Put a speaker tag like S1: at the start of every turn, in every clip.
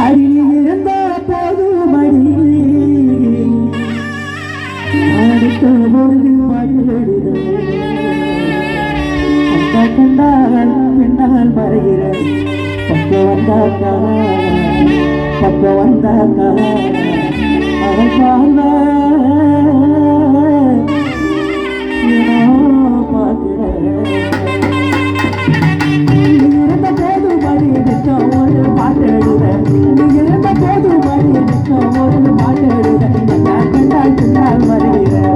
S1: அறிவிருந்த போது மணி அடுத்த பொழுது பாடுகிறது கண்டால் பின்னால் மறைகிற பக்கம் அவள் வாழ்வாள் பின்னால் வருகிறேன்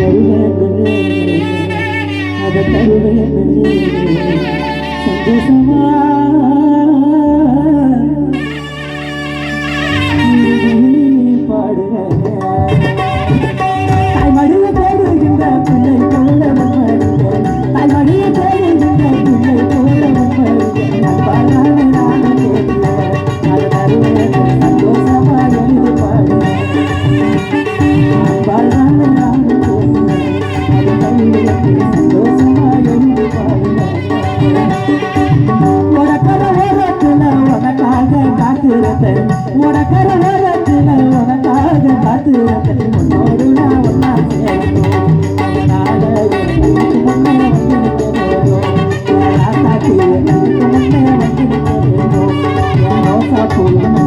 S1: தருவேன். அதை தருவேன். சந்தோஷமா Thank you.